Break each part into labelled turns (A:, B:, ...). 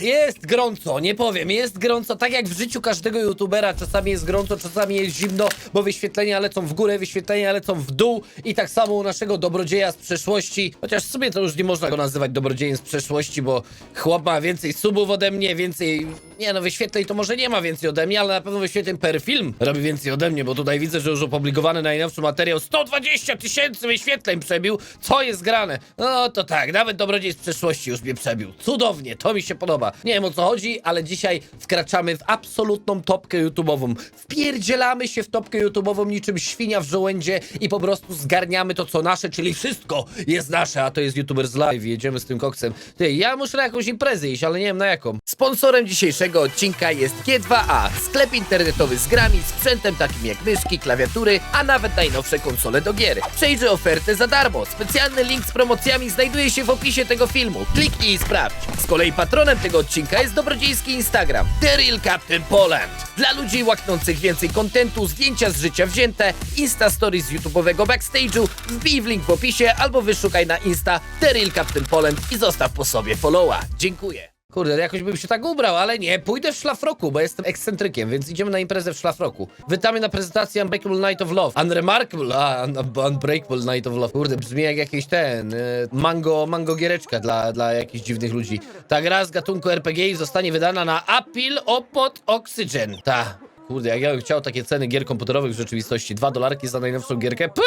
A: Jest gorąco, nie powiem, jest gorąco, tak jak w życiu każdego youtubera, czasami jest gorąco, czasami jest zimno, bo wyświetlenia lecą w górę, wyświetlenia lecą w dół i tak samo u naszego dobrodzieja z przeszłości, chociaż w sumie to już nie można go nazywać dobrodziejem z przeszłości, bo chłop ma więcej subów ode mnie, więcej, nie no, wyświetleń to może nie ma więcej ode mnie, ale na pewno wyświetleń per film robi więcej ode mnie, bo tutaj widzę, że już opublikowany najnowszy materiał 120 tysięcy wyświetleń przebił, co jest grane? No to tak, nawet dobrodziej z przeszłości już mnie przebił, cudownie, to mi się podoba. Nie wiem o co chodzi, ale dzisiaj wkraczamy w absolutną topkę YouTube'ową. Wpierdzielamy się w topkę YouTube'ową niczym świnia w żołędzie i po prostu zgarniamy to co nasze, czyli wszystko jest nasze, a to jest YouTubers Live. Jedziemy z tym koksem. Ty, ja muszę na jakąś imprezę iść, ale nie wiem na jaką. Sponsorem dzisiejszego odcinka jest G2A, sklep internetowy z grami, sprzętem takim jak myszki, klawiatury, a nawet najnowsze konsole do gier. Przejrzyj ofertę za darmo. Specjalny link z promocjami znajduje się w opisie tego filmu. Kliknij i sprawdź. Z kolei patronem tego odcinka jest dobrodziejski Instagram The Real Captain Poland. Dla ludzi łaknących więcej kontentu, zdjęcia z życia wzięte, Insta Stories z YouTube'owego backstage'u, wbij w link w opisie albo wyszukaj na Insta The Real Captain Poland i zostaw po sobie followa. Dziękuję. Kurde, jakoś bym się tak ubrał, ale nie, pójdę w szlafroku, bo jestem ekscentrykiem, więc idziemy na imprezę w szlafroku. Witamy na prezentację Unbreakable Night of Love. Unremarkable, a, un Unbreakable Night of Love. Kurde, brzmi jak jakiś ten, y, mango, mango giereczka dla, dla jakichś dziwnych ludzi. Ta gra z gatunku RPG zostanie wydana na Apple Opod Oxygen. Ta. Kurde, jak ja bym chciał takie ceny gier komputerowych w rzeczywistości. Dwa dolarki za najnowszą gierkę. Py!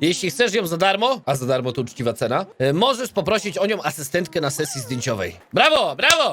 A: Jeśli chcesz ją za darmo, a za darmo to uczciwa cena, y, możesz poprosić o nią asystentkę na sesji zdjęciowej. Brawo, brawo!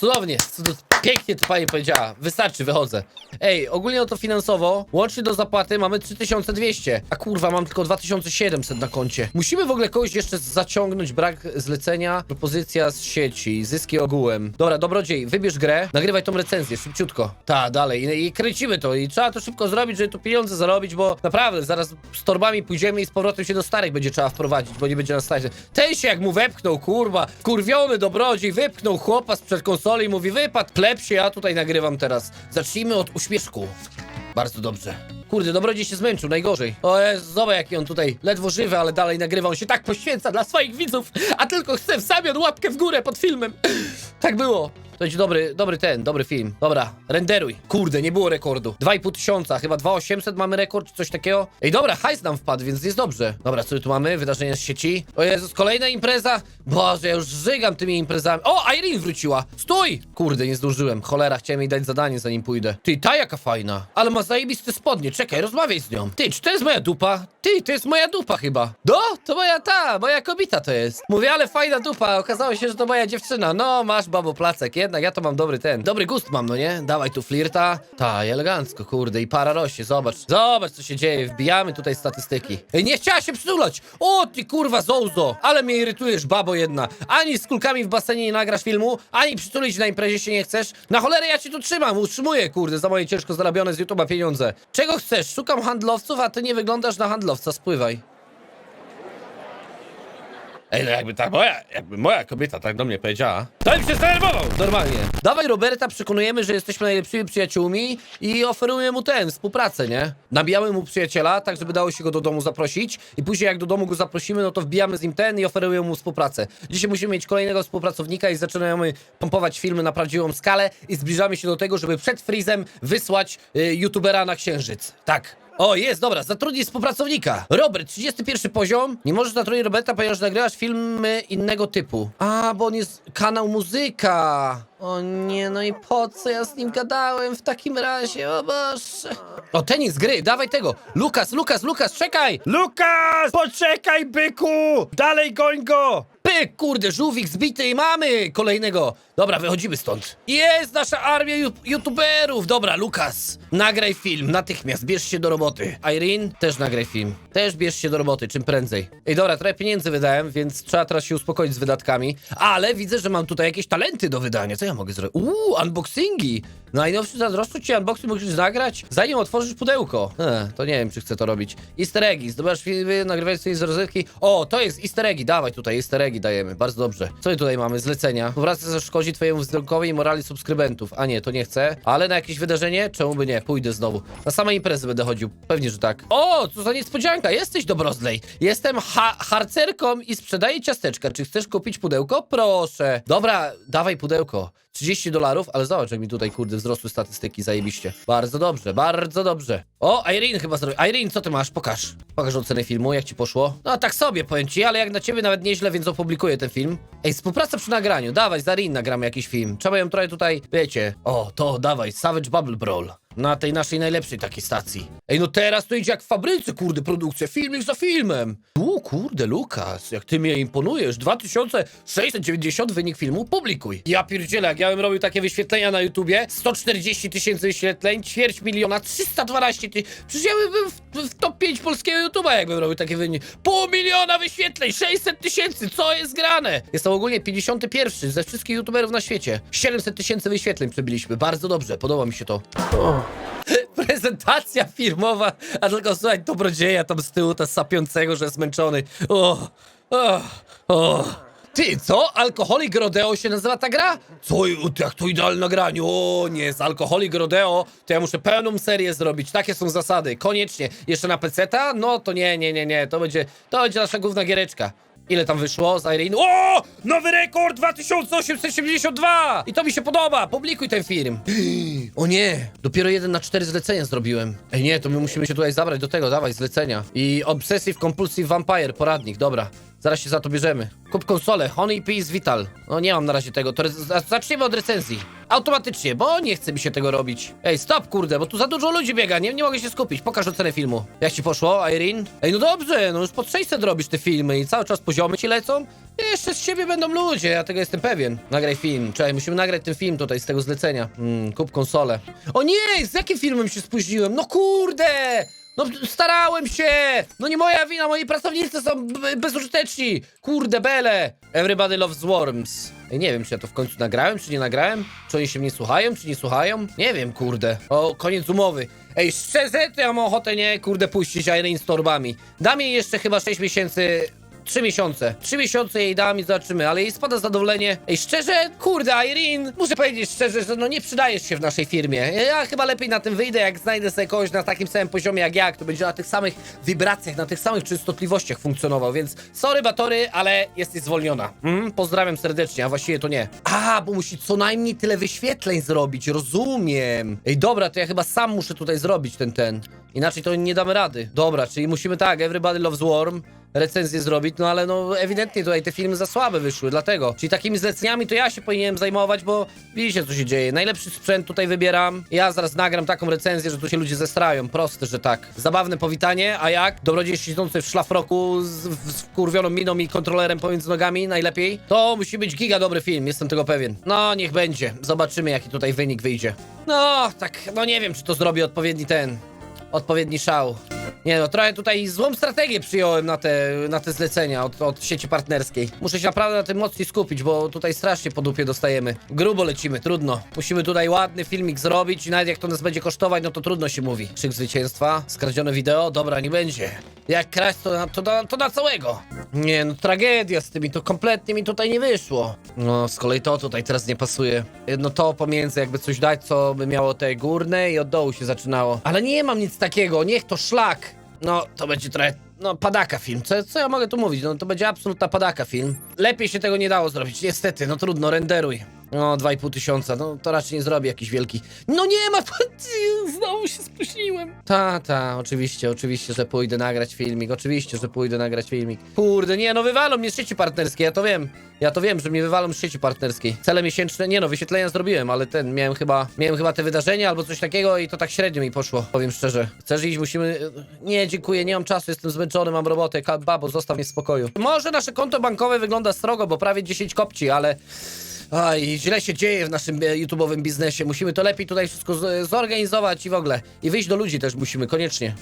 A: Cudownie, cud- pięknie to pani powiedziała. Wystarczy, wychodzę. Ej, ogólnie to finansowo, łącznie do zapłaty mamy 3200, a kurwa mam tylko 2700 na koncie. Musimy w ogóle kogoś jeszcze zaciągnąć, brak zlecenia, propozycja z sieci, zyski ogółem. Dobra, dobrodziej, wybierz grę, nagrywaj tą recenzję, szybciutko. Ta, dalej, i, i kręcimy to i trzeba to szybko zrobić, żeby tu pieniądze zarobić, bo naprawdę zaraz z torbami pójdziemy i z powrotem się do starych będzie trzeba wprowadzić, bo nie będzie nas stać. Ten się jak mu wepchnął, kurwa, kurwiony dobrodziej, wypchnął chłopa sprzed konsoli i mówi, wypadł, pleb się, ja tutaj nagrywam teraz. Zacznijmy od uśmieszku. Bardzo dobrze. Kurde, dobrodziej się zmęczył, najgorzej. O Jezu, zobacz jaki on tutaj ledwo żywy, ale dalej nagrywa. On się tak poświęca dla swoich widzów, a tylko chce w zamian łapkę w górę pod filmem. Tak było. Będzie dobry, dobry ten, dobry film. Dobra, renderuj. Kurde, nie było rekordu. 2,5 tysiąca, chyba 2,800 mamy rekord, czy coś takiego. Ej, dobra, hajs nam wpadł, więc jest dobrze. Dobra, co tu mamy? Wydarzenia z sieci. O Jezus, kolejna impreza. Boże, ja już żygam tymi imprezami. O, Irene wróciła. Stój! Kurde, nie zdążyłem. Cholera, chciałem jej dać zadanie, zanim pójdę. Ty, ta jaka fajna. Ale ma zajebiste spodnie. Czekaj, rozmawiaj z nią. Ty, czy to jest moja dupa? Ty, to jest moja dupa chyba. No, to moja ta, moja kobieta to jest. Mówię, ale fajna dupa. Okazało się, że to moja dziewczyna. No, masz babo placek. Jednak ja to mam dobry ten. Dobry gust mam, no nie? Dawaj tu flirta. Ta, elegancko, kurde. I para rośnie, zobacz. Zobacz, co się dzieje. Wbijamy tutaj statystyki. Nie chciała się przytulać. O, ty kurwa zołzo. Ale mnie irytujesz, babo jedna. Ani z kulkami w basenie nie nagrasz filmu, ani przytulić na imprezie się nie chcesz. Na cholerę ja cię tu trzymam. Utrzymuję, kurde, za moje ciężko zarobione z YouTube'a pieniądze. Czego chcesz? Szukam handlowców, a ty nie wyglądasz na handlowca. Spływaj. Ej, no jakby ta moja, jakby moja kobieta tak do mnie powiedziała, to bym się zdenerwował, normalnie. Dawaj Roberta, przekonujemy, że jesteśmy najlepszymi przyjaciółmi i oferujemy mu ten, współpracę, nie? Nabijamy mu przyjaciela, tak żeby dało się go do domu zaprosić i później jak do domu go zaprosimy, no to wbijamy z nim ten i oferujemy mu współpracę. Dzisiaj musimy mieć kolejnego współpracownika i zaczynamy pompować filmy na prawdziwą skalę i zbliżamy się do tego, żeby przed Freezem wysłać y, youtubera na księżyc. Tak. O, jest, dobra, zatrudnij współpracownika. Robert, 31 poziom. Nie możesz zatrudnić Roberta, ponieważ nagrywasz filmy innego typu. A, bo on jest kanał muzyka. O nie, no i po co ja z nim gadałem w takim razie, o Boże. O, tenis gry, dawaj tego. Lukas, Lukas, Lukas, czekaj.
B: Lukas! Poczekaj, byku! Dalej goń go!
A: Pyk, kurde, żółwik zbity i mamy kolejnego. Dobra, wychodzimy stąd. Jest nasza armia ju- youtuberów. Dobra, Lukas, nagraj film natychmiast, bierz się do roboty. Irene, też nagraj film. Też bierz się do roboty, czym prędzej. Ej, dobra, trochę pieniędzy wydałem, więc trzeba teraz się uspokoić z wydatkami. Ale widzę, że mam tutaj jakieś talenty do wydania. Co ja mogę zrobić? Uuu, unboxingi. Najnowszy zazdroszczu ci unboxing musisz zagrać, zanim otworzysz pudełko. Ech, to nie wiem, czy chcę to robić. Easter eggi, zdobywasz filmy, nagrywać sobie z rozrywki. O, to jest easter eggi, dawaj tutaj, easter eggi dajemy, bardzo dobrze. Co my tutaj mamy? Zlecenia. Współpraca zaszkodzi twojemu wzrokowi i morali subskrybentów. A nie, to nie chcę. Ale na jakieś wydarzenie? Czemu by nie? Pójdę znowu. Na same imprezy będę chodził. Pewnie, że tak. O, co za niespodzianka, jesteś dobrozlej. Jestem ha harcerką i sprzedaję ciasteczka. Czy chcesz kupić pudełko? Proszę. Dobra, dawaj pudełko. 30 dolarów, ale zobacz, jak mi tutaj, kurde, wzrosły statystyki, zajebiście. Bardzo dobrze, bardzo dobrze. O, Irene chyba zrobił. Irene, co ty masz? Pokaż. Pokaż ocenę filmu, jak ci poszło. No, tak sobie, powiem ci, ale jak na ciebie nawet nieźle, więc opublikuję ten film. Ej, współpraca przy nagraniu. Dawaj, z Irene nagramy jakiś film. Trzeba ją trochę tutaj, wiecie. O, to, dawaj, Savage Bubble Brawl. Na tej naszej najlepszej takiej stacji. Ej, no teraz to idzie jak w fabryce, kurde, produkcja. Filmik za filmem. Tu, kurde, Lukas, jak ty mnie imponujesz. 2690 wynik filmu, publikuj. Ja pierdzielę, jak ja bym robił takie wyświetlenia na YouTubie, 140 tysięcy wyświetleń, ćwierć miliona, 312 tysięcy. Przecież ja bym w, w top 5 polskiego YouTube'a, jakbym robił takie wyniki. Pół miliona wyświetleń, 600 tysięcy, co jest grane? Jestem ogólnie 51 ze wszystkich YouTuberów na świecie. 700 tysięcy wyświetleń przebiliśmy, bardzo dobrze, podoba mi się to. Prezentacja filmowa, a tylko słuchaj, dobrodzieja tam z tyłu, ta sapiącego, że zmęczony. O, o, o. Ty, co? Alkoholik Rodeo się nazywa ta gra? Co, jak to idealne granie? O nie, z Alkoholik Rodeo to ja muszę pełną serię zrobić. Takie są zasady, koniecznie. Jeszcze na peceta? No to nie, nie, nie, nie, to będzie, to będzie nasza główna giereczka. Ile tam wyszło z Irene? O! Nowy rekord 2872! I to mi się podoba! Publikuj ten film! O nie! Dopiero jeden na cztery zlecenia zrobiłem. Ej nie, to my musimy się tutaj zabrać do tego, dawaj, zlecenia. I Obsessive Compulsive Vampire, poradnik, dobra. Zaraz się za to bierzemy. Kup konsolę, Honey Peace Vital. No nie mam na razie tego, to zaczniemy od recenzji. Automatycznie, bo nie chce mi się tego robić. Ej, stop, kurde, bo tu za dużo ludzi biega, nie, nie mogę się skupić. Pokaż ocenę filmu. Jak ci poszło, Irene? Ej, no dobrze, no już pod 600 robisz te filmy i cały czas poziomy ci lecą. Jeszcze z siebie będą ludzie, ja tego jestem pewien. Nagraj film. Czekaj, musimy nagrać ten film tutaj z tego zlecenia. Mm, kup konsolę. O nie, z jakim filmem się spóźniłem? No kurde! No starałem się! No nie moja wina, moi pracownicy są bezużyteczni! Kurde bele! Everybody loves worms. Ej, nie wiem, czy ja to w końcu nagrałem, czy nie nagrałem? Czy oni się mnie słuchają, czy nie słuchają? Nie wiem, kurde. O, koniec umowy. Ej, szczerze, to ja mam ochotę, nie, kurde, puścić Irene z torbami. Dam jej jeszcze chyba 6 miesięcy Trzy miesiące. Trzy miesiące jej dam i zobaczymy, ale jej spada zadowolenie. Ej, szczerze, kurde, Irene, muszę powiedzieć szczerze, że no nie przydajesz się w naszej firmie. Ja chyba lepiej na tym wyjdę, jak znajdę sobie kogoś na takim samym poziomie jak ja, kto będzie na tych samych wibracjach, na tych samych częstotliwościach funkcjonował, więc sorry, batory, ale jesteś zwolniona. Mm, pozdrawiam serdecznie, a właściwie to nie. A, bo musi co najmniej tyle wyświetleń zrobić, rozumiem. Ej, dobra, to ja chyba sam muszę tutaj zrobić ten, ten. Inaczej to nie damy rady. Dobra, czyli musimy tak, Everybody Loves Worm, recenzję zrobić, no ale no ewidentnie tutaj te filmy za słabe wyszły, dlatego. Czyli takimi zleceniami to ja się powinienem zajmować, bo widzicie co się dzieje. Najlepszy sprzęt tutaj wybieram. Ja zaraz nagram taką recenzję, że tu się ludzie zestrają. Proste, że tak. Zabawne powitanie, a jak? Dobrodziej siedzący w szlafroku z, z wkurwioną miną i kontrolerem pomiędzy nogami, najlepiej. To musi być giga dobry film, jestem tego pewien. No, niech będzie. Zobaczymy, jaki tutaj wynik wyjdzie. No, tak, no nie wiem, czy to zrobi odpowiedni ten odpowiedni szał. Nie no, trochę tutaj złą strategię przyjąłem na te, na te zlecenia od, od sieci partnerskiej. Muszę się naprawdę na tym mocniej skupić, bo tutaj strasznie po dupie dostajemy. Grubo lecimy, trudno. Musimy tutaj ładny filmik zrobić i nawet jak to nas będzie kosztować, no to trudno się mówi. Krzyk zwycięstwa, skradzione wideo, dobra, nie będzie. Jak kraść, to na, to, na, to na całego. Nie no, tragedia z tymi, to kompletnie mi tutaj nie wyszło. No, z kolei to tutaj teraz nie pasuje. Jedno to pomiędzy, jakby coś dać, co by miało te górne i od dołu się zaczynało. Ale nie mam nic takiego, niech to szlak. No, to będzie trochę, no, padaka film. Co, co ja mogę tu mówić? No, to będzie absolutna padaka film. Lepiej się tego nie dało zrobić, niestety. No trudno, renderuj. No, 2,5 tysiąca, no to raczej nie zrobię jakiś wielki. No nie ma, znowu się spóźniłem. Ta, ta, oczywiście, oczywiście, że pójdę nagrać filmik, oczywiście, że pójdę nagrać filmik. Kurde, nie, no wywalą mnie z sieci partnerskiej, ja to wiem. Ja to wiem, że mnie wywalą z sieci partnerskiej. Cele miesięczne, nie no, wyświetlenia zrobiłem, ale ten, miałem chyba, miałem chyba te wydarzenia albo coś takiego i to tak średnio mi poszło, powiem szczerze. Chcesz iść, musimy... Nie, dziękuję, nie mam czasu, jestem zmęczony, mam robotę, babo, zostaw mnie w spokoju. Może nasze konto bankowe wygląda srogo, bo prawie 10 kopci, ale... Aj, źle się dzieje w naszym e, YouTube'owym biznesie. Musimy to lepiej tutaj wszystko zorganizować i w ogóle. I wyjść do ludzi też musimy, koniecznie.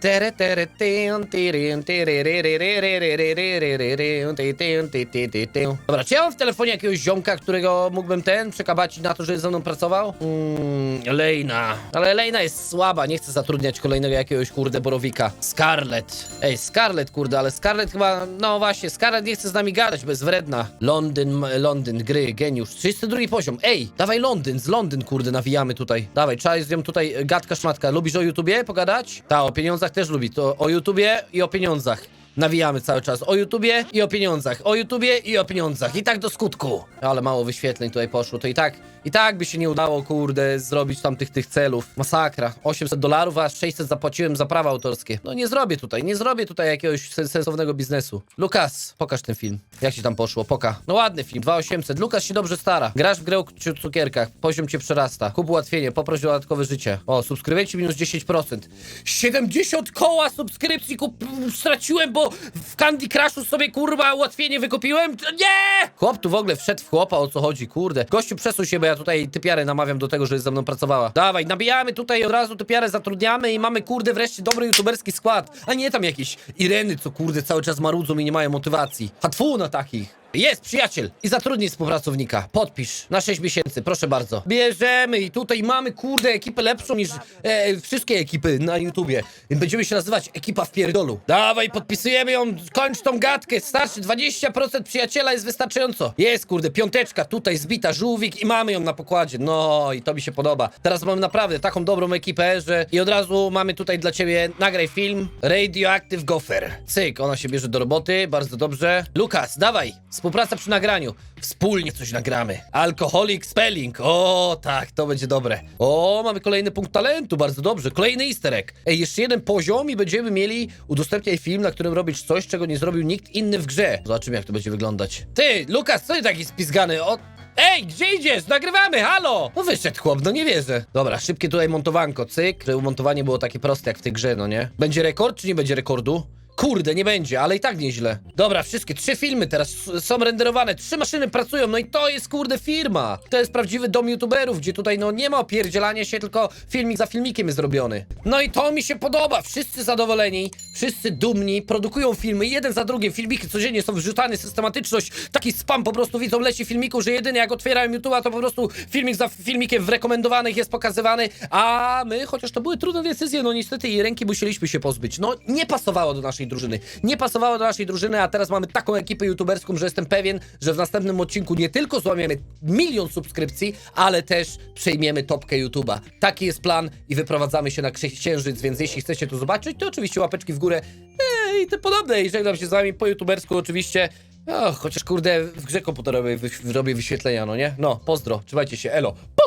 A: Dobra, czy ja mam w telefonie jakiegoś ziomka, którego mógłbym ten przekabacić na to, żeby ze mną pracował? Mm, Lejna. Ale Lejna jest słaba, nie chcę zatrudniać kolejnego jakiegoś kurde borowika. Scarlett. Ej, Scarlett kurde, ale Scarlett chyba, no właśnie, Scarlett nie chce z nami gadać, bezwredna. Londyn, m- Londyn, gry, geniusz. 32 poziom. Ej, dawaj Londyn, z Londyn kurde nawijamy tutaj. Dawaj, trzeba z nią tutaj e, gadka szmatka. Lubisz o YouTubie pogadać? Ta, o pieniądzach też lubi. To o YouTubie i o pieniądzach. Nawijamy cały czas o YouTubie i o pieniądzach, o YouTubie i o pieniądzach. I tak do skutku. Ale mało wyświetleń tutaj poszło, to i tak, i tak by się nie udało, kurde, zrobić tam tych, tych celów. Masakra. 800 dolarów, a 600 zapłaciłem za prawa autorskie. No nie zrobię tutaj, nie zrobię tutaj jakiegoś sen- sensownego biznesu. Lukas, pokaż ten film. Jak ci tam poszło? Poka. No ładny film, 2800. Lukas się dobrze stara. Grasz w grę o cu- cukierkach, poziom cię przerasta. Kup ułatwienie, poproś o dodatkowe życie. O, subskrybenci minus 10%. 70 koła subskrypcji kup straciłem, bo w Candy Crushu sobie kurwa ułatwienie wykupiłem? Nie! Chłop tu w ogóle wszedł w chłopa, o co chodzi, kurde. Gościu przesuń się, bo ja tutaj typiarę namawiam do tego, żeby ze mną pracowała. Dawaj, nabijamy tutaj od razu typiarę, zatrudniamy i mamy kurde wreszcie dobry youtuberski skład. A nie tam jakieś Ireny, co kurde cały czas marudzą i nie mają motywacji. Hatfu na tá aqui. Jest, przyjaciel! I zatrudnij współpracownika. Podpisz na 6 miesięcy, proszę bardzo. Bierzemy i tutaj mamy, kurde, ekipę lepszą niż e, wszystkie ekipy na YouTubie. Będziemy się nazywać ekipa w pierdolu. Dawaj, podpisujemy ją, kończ tą gadkę. Starszy 20% przyjaciela jest wystarczająco. Jest, kurde, piąteczka tutaj zbita, żółwik i mamy ją na pokładzie. No i to mi się podoba. Teraz mamy naprawdę taką dobrą ekipę, że i od razu mamy tutaj dla ciebie, nagraj film Radioactive Gopher. Cyk, ona się bierze do roboty, bardzo dobrze. Lukas, dawaj, współpraca przy nagraniu. Wspólnie coś nagramy. Alcoholic Spelling. O, tak, to będzie dobre. O, mamy kolejny punkt talentu, bardzo dobrze. Kolejny easter egg. Ej, jeszcze jeden poziom i będziemy mieli udostępniaj film, na którym robisz coś, czego nie zrobił nikt inny w grze. Zobaczymy, jak to będzie wyglądać. Ty, Lukas, co ty taki spizgany? O... Ej, gdzie idziesz? Nagrywamy, halo! No wyszedł chłop, no nie wierzę. Dobra, szybkie tutaj montowanko, cyk. Żeby montowanie było takie proste jak w tej grze, no nie? Będzie rekord, czy nie będzie rekordu? Kurde, nie będzie, ale i tak nieźle. Dobra, wszystkie trzy filmy teraz są renderowane, trzy maszyny pracują, no i to jest kurde firma. To jest prawdziwy dom youtuberów, gdzie tutaj no nie ma opierdzielania się, tylko filmik za filmikiem jest zrobiony. No i to mi się podoba, wszyscy zadowoleni, wszyscy dumni, produkują filmy, jeden za drugim, filmiki codziennie są wrzucane, systematyczność, taki spam po prostu widzą leci filmiku, że jedynie jak otwierają YouTube'a, to po prostu filmik za filmikiem w rekomendowanych jest pokazywany, a my, chociaż to były trudne decyzje, no niestety i ręki musieliśmy się pozbyć. No nie pasowało do naszej drużyny. Nie pasowało do naszej drużyny, a teraz mamy taką ekipę youtuberską, że jestem pewien, że w następnym odcinku nie tylko złamiemy milion subskrypcji, ale też przejmiemy topkę YouTube'a. Taki jest plan i wyprowadzamy się na Ksi- księżyc, więc jeśli chcecie to zobaczyć, to oczywiście łapeczki w górę Ej, i te podobne. I żegnam się z wami po youtubersku oczywiście. O, chociaż kurde, w grze komputerowej robię wyświetlenia, no nie? No, pozdro, trzymajcie się, elo. Pa!